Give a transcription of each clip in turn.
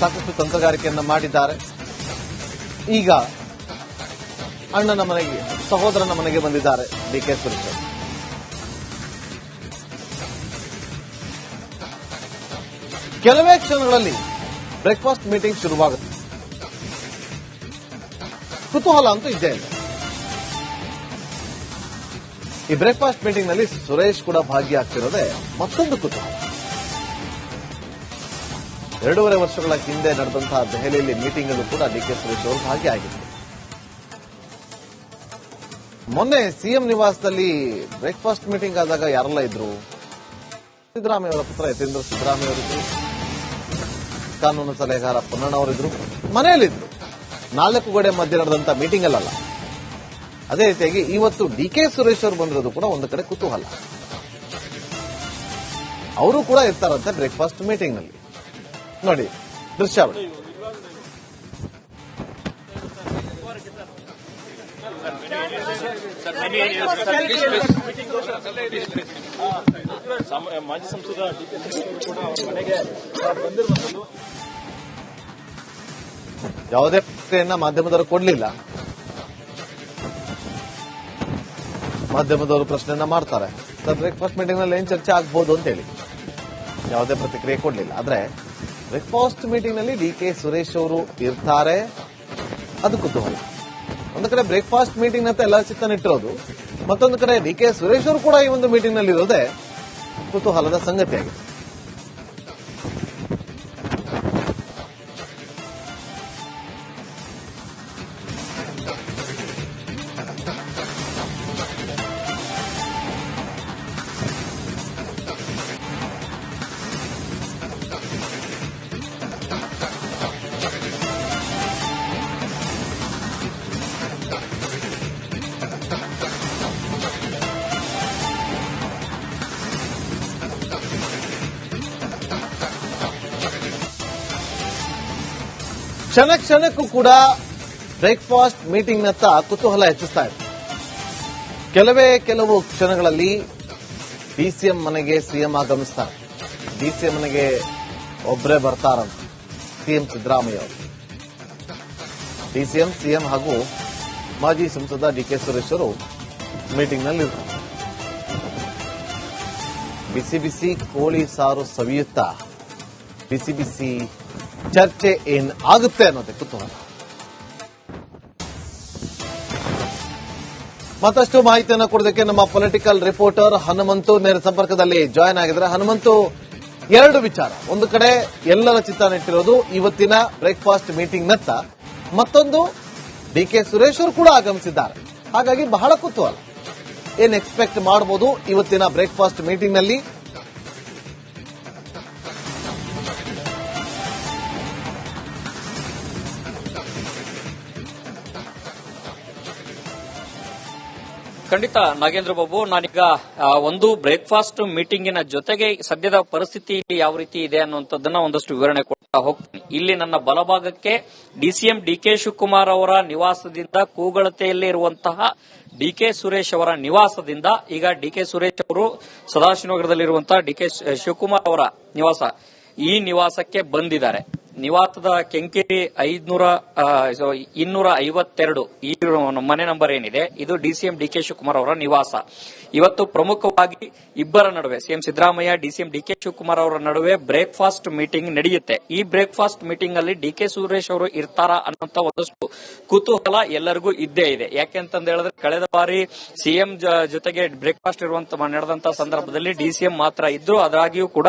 ಸಾಕಷ್ಟು ತಂತ್ರಗಾರಿಕೆಯನ್ನು ಮಾಡಿದ್ದಾರೆ. ಈಗ ಅಣ್ಣನ ಮನೆಗೆ, ಸಹೋದರನ ಮನೆಗೆ ಬಂದಿದ್ದಾರೆ ಡಿ ಕೆ ಸುರೇಶ್. ಕೆಲವೇ ಕ್ಷಣಗಳಲ್ಲಿ ಬ್ರೇಕ್ಫಾಸ್ಟ್ ಮೀಟಿಂಗ್ ಶುರುವಾಗುತ್ತೆ. ಕುತೂಹಲ ಅಂತೂ ಇದ್ದೇ ಇಲ್ಲ. ಈ ಬ್ರೇಕ್ಫಾಸ್ಟ್ ಮೀಟಿಂಗ್ನಲ್ಲಿ ಸುರೇಶ್ ಕೂಡ ಭಾಗಿಯಾಗ್ತಿರೋದೇ ಮತ್ತೊಂದು ಕುತೂಹಲ. ಎರಡೂವರೆ ವರ್ಷಗಳ ಹಿಂದೆ ನಡೆದಂತಹ ದೆಹಲಿಯಲ್ಲಿ ಮೀಟಿಂಗ್ ಅಲ್ಲೂ ಕೂಡ ಡಿ ಕೆ ಸುರೇಶ್ ಅವರು ಭಾಗಿಯಾಗಿದ್ದರು ಮೊನ್ನೆ ಸಿಎಂ ನಿವಾಸದಲ್ಲಿ ಬ್ರೇಕ್ಫಾಸ್ಟ್ ಮೀಟಿಂಗ್ ಆದಾಗ ಯಾರೆಲ್ಲ ಇದ್ರು? ಸಿದ್ದರಾಮಯ್ಯ ಅವರ ಪುತ್ರ ಯತೀಂದ್ರ ಸಿದ್ದರಾಮಯ್ಯ ಅವರಿದ್ರು ಕಾನೂನು ಸಲಹೆಗಾರ ಪೊನ್ನಣ್ಣ ಅವರಿದ್ರು ಮನೆಯಲ್ಲಿದ್ರು. ನಾಲ್ಕು ಗೋಡೆ ಮಧ್ಯೆ ನಡೆದಂತ ಮೀಟಿಂಗ್ ಅಲ್ಲಲ್ಲ. ಅದೇ ರೀತಿಯಾಗಿ ಇವತ್ತು ಡಿ ಕೆ ಸುರೇಶ್ ಅವರು ಬಂದಿರೋದು ಕೂಡ ಒಂದು ಕಡೆ ಕುತೂಹಲ. ಅವರು ಕೂಡ ಇರ್ತಾರಂತೆ ಬ್ರೇಕ್ಫಾಸ್ಟ್ ಮೀಟಿಂಗ್ನಲ್ಲಿ. ನೋಡಿ ದೃಶ್ಯ ಮಾಜಿ ಸಂಸದ ಯಾವುದೇ ಪ್ರತಿಕ್ರಿಯೆಯನ್ನ ಮಾಧ್ಯಮದವರು ಕೊಡಲಿಲ್ಲ. ಮಾಧ್ಯಮದವರು ಪ್ರಶ್ನೆಯನ್ನ ಮಾಡ್ತಾರೆ. ಬ್ರೇಕ್ಫಾಸ್ಟ್ ಮೀಟಿಂಗ್ನಲ್ಲಿ ಏನ್ ಚರ್ಚೆ ಆಗ್ಬಹುದು ಅಂತ ಹೇಳಿ ಯಾವುದೇ ಪ್ರತಿಕ್ರಿಯೆ ಕೊಡಲಿಲ್ಲ. ಆದ್ರೆ ಬ್ರೇಕ್ಫಾಸ್ಟ್ ಮೀಟಿಂಗ್ನಲ್ಲಿ ಡಿ ಕೆ ಸುರೇಶ್ ಅವರು ಇರ್ತಾರೆ. ಅದು ಕುತೂಹಲ. ಒಂದು ಕಡೆ ಬ್ರೇಕ್ಫಾಸ್ಟ್ ಮೀಟಿಂಗ್ ಅಂತ ಎಲ್ಲ ಚಿತ್ತನಿಟ್ಟಿರೋದು ಮತ್ತೊಂದು ಕಡೆ ಡಿ ಕೆ ಸುರೇಶ್ ಅವರು ಕೂಡ ಈ ಒಂದು ಮೀಟಿಂಗ್ನಲ್ಲಿ ಇರೋದೇ ಕುತೂಹಲದ ಸಂಗತಿಯಾಗಿದೆ. ಕ್ಷಣ ಕ್ಷಣಕ್ಕೂ ಕೂಡ ಬ್ರೇಕ್ಫಾಸ್ಟ್ ಮೀಟಿಂಗ್ ನತ್ತ ಕುತೂಹಲ ಹೆಚ್ಚಿಸ್ತಾ ಇದೆ. ಕೆಲವೇ ಕೆಲವು ಕ್ಷಣಗಳಲ್ಲಿ ಡಿಸಿಎಂ ಮನೆಗೆ ಸಿಎಂ ಆಗಮಿಸ್ತಾರೆ. ಡಿಸಿಎಂ ಮನೆಗೆ ಒಬ್ಬರೇ ಬರ್ತಾರಂತ ಸಿಎಂ ಸಿದ್ದರಾಮಯ್ಯ ಅವರು. ಡಿಸಿಎಂ ಸಿಎಂ ಹಾಗೂ ಮಾಜಿ ಸಂಸದ ಡಿ ಕೆ ಸುರೇಶ್ ಅವರು ಮೀಟಿಂಗ್ನಲ್ಲಿರ್ತಾರೆ. ಬಿಸಿ ಬಿಸಿ ಕೋಳಿ ಸಾರು ಸವಿಯುತ್ತಾ, ಬಿಸಿ ಬಿಸಿ ಚರ್ಚೆ ಏನ್ ಆಗುತ್ತೆ ಅನ್ನೋದೇ ತೋರಣ ಮತ್ತಷ್ಟು ಮಾಹಿತಿಯನ್ನು ಕೊಡೋದಕ್ಕೆ ನಮ್ಮ ಪೊಲಿಟಿಕಲ್ ರಿಪೋರ್ಟರ್ ಹನುಮಂತು ನೇರ ಸಂಪರ್ಕದಲ್ಲಿ ಜಾಯ್ನ್ ಆಗಿದ್ದಾರೆ. ಹನುಮಂತು, ಎರಡು ವಿಚಾರ. ಒಂದು ಕಡೆ ಎಲ್ಲರ ಚಿತ್ತ ನೆಟ್ಟಿರೋದು ಇವತ್ತಿನ ಬ್ರೇಕ್ಫಾಸ್ಟ್ ಮೀಟಿಂಗ್ ನತ್ತ. ಮತ್ತೊಂದು, ಡಿ ಕೆ ಸುರೇಶ್ ಅವರು ಕೂಡ ಆಗಮಿಸಿದ್ದಾರೆ. ಹಾಗಾಗಿ ಬಹಳ ಕುತೂಹಲ. ಏನ್ ಎಕ್ಸ್ಪೆಕ್ಟ್ ಮಾಡಬಹುದು ಇವತ್ತಿನ ಬ್ರೇಕ್ಫಾಸ್ಟ್ ಮೀಟಿಂಗ್ ಖಂಡಿತ ನಾಗೇಂದ್ರ ಬಾಬು, ನಾನೀಗ ಒಂದು ಬ್ರೇಕ್ಫಾಸ್ಟ್ ಮೀಟಿಂಗಿನ ಜೊತೆಗೆ ಸದ್ಯದ ಪರಿಸ್ಥಿತಿ ಯಾವ ರೀತಿ ಇದೆ ಅನ್ನುವಂಥದ್ದನ್ನ ಒಂದಷ್ಟು ವಿವರಣೆ ಕೊಡ್ತಾ ಹೋಗ್ತೀನಿ. ಇಲ್ಲಿ ನನ್ನ ಬಲಭಾಗಕ್ಕೆ ಡಿಸಿಎಂ ಡಿಕೆ ಶಿವಕುಮಾರ್ ಅವರ ನಿವಾಸದಿಂದ ಕೂಗಳತೆಯಲ್ಲಿ ಇರುವಂತಹ ಡಿಕೆ ಸುರೇಶ್ ಅವರ ನಿವಾಸದಿಂದ, ಈಗ ಡಿಕೆ ಸುರೇಶ್ ಅವರು ಸದಾಶಿವನಗರದಲ್ಲಿರುವಂತಹ ಡಿ ಕೆ ಶಿವಕುಮಾರ್ ಅವರ ನಿವಾಸ, ಈ ನಿವಾಸಕ್ಕೆ ಬಂದಿದ್ದಾರೆ. ನಿವಾಸದ ಕೆಂಕೇರಿ ಐದ್ನೂರ ಇನ್ನೂರ ಐವತ್ತೆರಡು ಈ ಮನೆ ನಂಬರ್ ಏನಿದೆ, ಇದು ಡಿಸಿಎಂ ಡಿಕೆ ಶಿವಕುಮಾರ್ ಅವರ ನಿವಾಸ. ಇವತ್ತು ಪ್ರಮುಖವಾಗಿ ಇಬ್ಬರ ನಡುವೆ CM Siddaramaiah DCM DK Shivakumar ಅವರ ನಡುವೆ ಬ್ರೇಕ್ಫಾಸ್ಟ್ ಮೀಟಿಂಗ್ ನಡೆಯುತ್ತೆ. ಈ ಬ್ರೇಕ್ಫಾಸ್ಟ್ ಮೀಟಿಂಗ್ ಅಲ್ಲಿ ಡಿಕೆ ಸುರೇಶ್ ಅವರು ಇರ್ತಾರಾ ಅನ್ನೋಂತ ಒಂದಷ್ಟು ಕುತೂಹಲ ಎಲ್ಲರಿಗೂ ಇದ್ದೇ ಇದೆ. ಯಾಕೆಂತಂದ ಹೇಳಿದ್ರೆ, ಕಳೆದ ಬಾರಿ ಸಿಎಂ ಜೊತೆಗೆ ಬ್ರೇಕ್ಫಾಸ್ಟ್ ಇರುವಂತ ನಡೆದಂತ ಸಂದರ್ಭದಲ್ಲಿ ಡಿಸಿಎಂ ಮಾತ್ರ ಇದ್ರು. ಅದಾಗಿಯೂ ಕೂಡ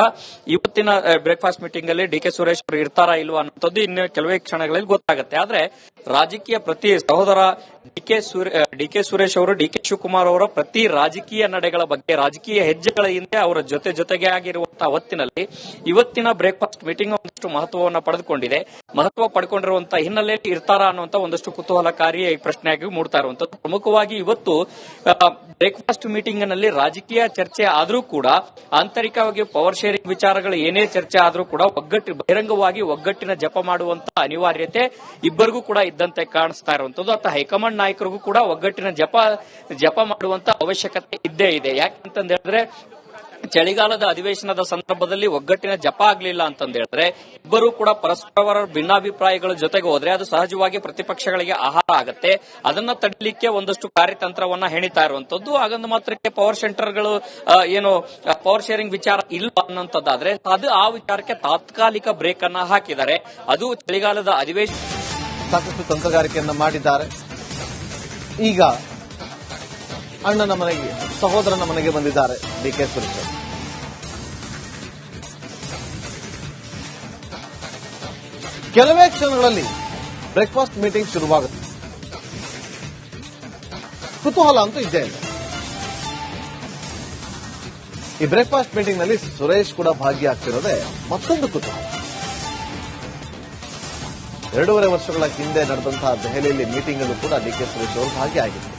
ಇವತ್ತಿನ ಬ್ರೇಕ್ಫಾಸ್ಟ್ ಮೀಟಿಂಗ್ ಅಲ್ಲಿ ಡಿಕೆ ಸುರೇಶ್ ಅವರು ಇರ್ತಾರಾ ಇಲ್ವಾ ಅನ್ನೋದು ಇನ್ನು ಕೆಲವೇ ಕ್ಷಣಗಳಲ್ಲಿ ಗೊತ್ತಾಗುತ್ತೆ. ಆದ್ರೆ ರಾಜಕೀಯ ಪ್ರತಿ ಸಹೋದರ D K D K Suresh ಅವರು, ಡಿ ಕೆ ಶಿವಕುಮಾರ್ ಅವರ ಪ್ರತಿ ರಾಜಕೀಯ ನಡೆಗಳ ಬಗ್ಗೆ, ರಾಜಕೀಯ ಹೆಜ್ಜೆಗಳ ಹಿಂದೆ ಅವರ ಜೊತೆ ಜೊತೆಗೆ ಆಗಿರುವಂತಹ ಹೊತ್ತಿನಲ್ಲಿ ಇವತ್ತಿನ ಬ್ರೇಕ್ಫಾಸ್ಟ್ ಮೀಟಿಂಗ್ ಒಂದಷ್ಟು ಮಹತ್ವವನ್ನು ಪಡೆದುಕೊಂಡಿದೆ. ಮಹತ್ವ ಪಡ್ಕೊಂಡಿರುವಂತಹ ಹಿನ್ನೆಲೆಯಲ್ಲಿ ಇರ್ತಾರ ಅನ್ನುವಂತ ಒಂದಷ್ಟು ಕುತೂಹಲಕಾರಿ ಪ್ರಶ್ನೆಯಾಗಿ ಮೂಡ್ತಾ ಇರುವಂತದ್ದು ಪ್ರಮುಖವಾಗಿ ಇವತ್ತು ಬ್ರೇಕ್ಫಾಸ್ಟ್ ಮೀಟಿಂಗ್ನಲ್ಲಿ ರಾಜಕೀಯ ಚರ್ಚೆ ಆದರೂ ಕೂಡ, ಆಂತರಿಕವಾಗಿ ಪವರ್ ಶೇರಿಂಗ್ ವಿಚಾರಗಳು ಏನೇ ಚರ್ಚೆ ಆದರೂ ಕೂಡ ಒಗ್ಗಟ್ಟು, ಬಹಿರಂಗವಾಗಿ ಒಗ್ಗಟ್ಟಿನ ಜಪ ಮಾಡುವಂತ ಅನಿವಾರ್ಯತೆ ಇಬ್ಬರಿಗೂ ಕೂಡ ಇದ್ದಂತೆ ಕಾಣಿಸ್ತಾ ಇರುವಂತದ್ದು. ಅಥವಾ ಹೈಕಮಾಂಡ್ ನಾಯಕರಿಗೂ ಕೂಡ ಒಗ್ಗಟ್ಟಿನ ಜಪ ಜಪ ಮಾಡುವಂತ ಅವಶ್ಯಕತೆ ಇದ್ದೇ ಇದೆ. ಯಾಕೆಂತಂದ್ರೆ ಚಳಿಗಾಲದ ಅಧಿವೇಶನದ ಸಂದರ್ಭದಲ್ಲಿ ಒಗ್ಗಟ್ಟಿನ ಜಪ ಆಗ್ಲಿಲ್ಲ ಅಂತಂದ ಹೇಳಿದ್ರೆ, ಇಬ್ಬರು ಕೂಡ ಪರಸ್ಪರ ಭಿನ್ನಾಭಿಪ್ರಾಯಗಳ ಜೊತೆಗೆ ಹೋದ್ರೆ ಅದು ಸಹಜವಾಗಿ ಪ್ರತಿಪಕ್ಷಗಳಿಗೆ ಆಹಾರ ಆಗುತ್ತೆ. ಅದನ್ನ ತಡಲಿಕ್ಕೆ ಒಂದಷ್ಟು ಕಾರ್ಯತಂತ್ರವನ್ನ ಹೆಣಿತಾ ಇರುವಂತದ್ದು. ಹಾಗಂದ ಮಾತ್ರಕ್ಕೆ ಪವರ್ ಸೆಂಟರ್ಗಳು ಏನು ಪವರ್ ಶೇರಿಂಗ್ ವಿಚಾರ ಇಲ್ಲ ಅನ್ನೋಂಥದ್ದಾದ್ರೆ ಅದು ಆ ವಿಚಾರಕ್ಕೆ ತಾತ್ಕಾಲಿಕ ಬ್ರೇಕ್ ಅನ್ನ ಹಾಕಿದ್ದಾರೆ. ಅದು ಚಳಿಗಾಲದ ಅಧಿವೇಶನ ಸಾಕಷ್ಟು ತಂತ್ರಗಾರಿಕೆಯನ್ನ ಮಾಡಿದ್ದಾರೆ. ಈಗ ಅಣ್ಣನ ಮನೆಗೆ, ಸಹೋದರನ ಮನೆಗೆ ಬಂದಿದ್ದಾರೆ. ಡಿ ಕೆ ಸುರೇಶ್. ಕೆಲವೇ ಕ್ಷಣಗಳಲ್ಲಿ ಬ್ರೇಕ್ಫಾಸ್ಟ್ ಮೀಟಿಂಗ್ ಶುರುವಾಗುತ್ತೆ. ಕುತೂಹಲ ಅಂತೂ ಇದ್ದೇ ಇಲ್ಲ. ಈ ಬ್ರೇಕ್ಫಾಸ್ಟ್ ಮೀಟಿಂಗ್ನಲ್ಲಿ ಸುರೇಶ್ ಕೂಡ ಭಾಗಿಯಾಗ್ತಿರೋದೇ ಮತ್ತೊಂದು ಕುತೂಹಲ. ಎರಡೂವರೆ ವರ್ಷಗಳ ಹಿಂದೆ ನಡೆದಂತಹ ದೆಹಲಿಯಲ್ಲಿ ಮೀಟಿಂಗ್ ಅಲ್ಲೂ ಕೂಡ ಡಿ ಕೆ ಸುರೇಶ್ ಅವರು ಭಾಗಿಯಾಗಿದ್ದರು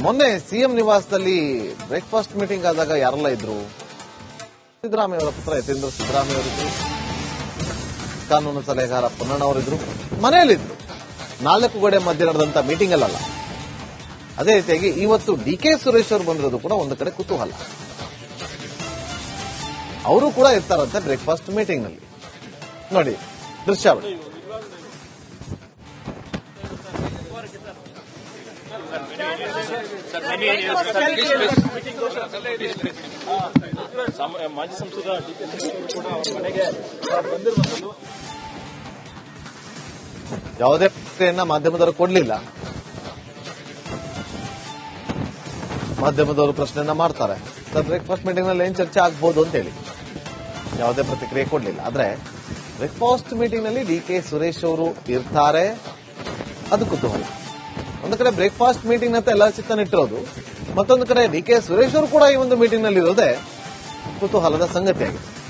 ಮೊನ್ನೆ ಸಿಎಂ ನಿವಾಸದಲ್ಲಿ ಬ್ರೇಕ್ಫಾಸ್ಟ್ ಮೀಟಿಂಗ್ ಆದಾಗ ಯಾರೆಲ್ಲ ಇದ್ರು? ಸಿದ್ದರಾಮಯ್ಯ ಅವರ ಪುತ್ರ ಯತೀಂದ್ರ ಸಿದ್ದರಾಮಯ್ಯ ಅವರಿದ್ರು ಕಾನೂನು ಸಲಹೆಗಾರ ಪೊನ್ನಣ್ಣ ಅವರಿದ್ರು ಮನೆಯಲ್ಲಿದ್ರು. ನಾಲ್ಕು ಗೋಡೆ ಮಧ್ಯೆ ನಡೆದಂತ ಮೀಟಿಂಗ್ ಅಲ್ಲಲ್ಲ. ಅದೇ ರೀತಿಯಾಗಿ ಇವತ್ತು ಡಿ ಕೆ ಸುರೇಶ್ ಅವರು ಬಂದಿರೋದು ಕೂಡ ಒಂದು ಕಡೆ ಕುತೂಹಲ. ಅವರು ಕೂಡ ಇರ್ತಾರಂತೆ ಬ್ರೇಕ್ಫಾಸ್ಟ್ ಮೀಟಿಂಗ್ನಲ್ಲಿ ನೋಡಿ, ದೃಶ್ಯಾವಳಿ. ಮಾಜಿ ಸಂಸದ ಯಾವುದೇ ಪ್ರತಿಕ್ರಿಯೆಯನ್ನ ಮಾಧ್ಯಮದವರು ಕೊಡಲಿಲ್ಲ. ಮಾಧ್ಯಮದವರು ಪ್ರಶ್ನೆಯನ್ನ ಮಾಡ್ತಾರೆ. ಸರ್ ಬ್ರೇಕ್ಫಾಸ್ಟ್ ಮೀಟಿಂಗ್ನಲ್ಲಿ ಏನ್ ಚರ್ಚೆ ಆಗ್ಬೋದು ಅಂತ ಹೇಳಿ. ಯಾವುದೇ ಪ್ರತಿಕ್ರಿಯೆ ಕೊಡಲಿಲ್ಲ. ಆದ್ರೆ ಬ್ರೇಕ್ಫಾಸ್ಟ್ ಮೀಟಿಂಗ್ನಲ್ಲಿ ಡಿ ಕೆ ಸುರೇಶ್ ಅವರು ಇರ್ತಾರೆ. ಅದು ಕುತೂಹಲ. ಒಂದು ಕಡೆ ಬ್ರೇಕ್ಫಾಸ್ಟ್ ಮೀಟಿಂಗ್ ಅಂತ ಎಲ್ಲ ಚಿತ್ತನಿಟ್ಟಿರೋದು ಮತ್ತೊಂದು ಕಡೆ ಡಿ ಕೆ ಸುರೇಶ್ ಅವರು ಕೂಡ ಈ ಒಂದು ಮೀಟಿಂಗ್ನಲ್ಲಿ ಇರೋದೇ ಕುತೂಹಲದ ಸಂಗತಿಯಾಗಿದೆ.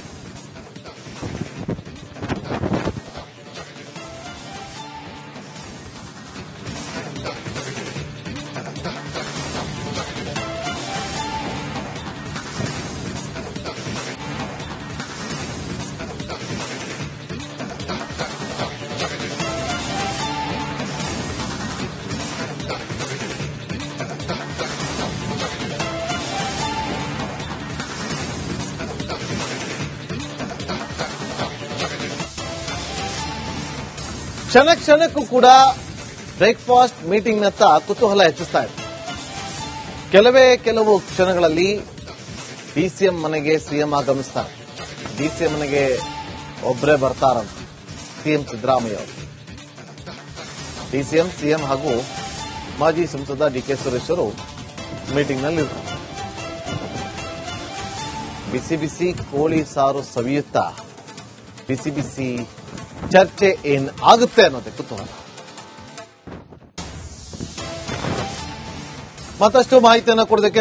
ಕ್ಷಣ ಕ್ಷಣಕ್ಕೂ ಕೂಡ ಬ್ರೇಕ್ಫಾಸ್ಟ್ ಮೀಟಿಂಗ್ ನತ್ತ ಕುತೂಹಲ ಹೆಚ್ಚಿಸ್ತಾ ಇದೆ. ಕೆಲವೇ ಕೆಲವು ಕ್ಷಣಗಳಲ್ಲಿ ಡಿಸಿಎಂ ಮನೆಗೆ ಸಿಎಂ ಆಗಮಿಸ್ತಾರೆ. ಡಿಸಿಎಂ ಮನೆಗೆ ಒಬ್ಬರೇ ಬರ್ತಾರಂತ ಸಿಎಂ ಸಿದ್ದರಾಮಯ್ಯ ಅವರು. ಡಿಸಿಎಂ ಸಿಎಂ ಹಾಗೂ ಮಾಜಿ ಸಂಸದ ಡಿ ಕೆ ಸುರೇಶ್ ಅವರು ಮೀಟಿಂಗ್ನಲ್ಲಿ ಬಿಸಿ ಬಿಸಿ ಕೋಳಿ ಸಾರು ಸವಿಯುತ್ತಾ, ಬಿಸಿ ಬಿಸಿ ಚರ್ಚೆ ಏನ್ ಆಗುತ್ತೆ ಅನ್ನೋದೇ ತೋರಣ ಮತ್ತಷ್ಟು ಮಾಹಿತಿಯನ್ನು ಕೊಡೋದಕ್ಕೆ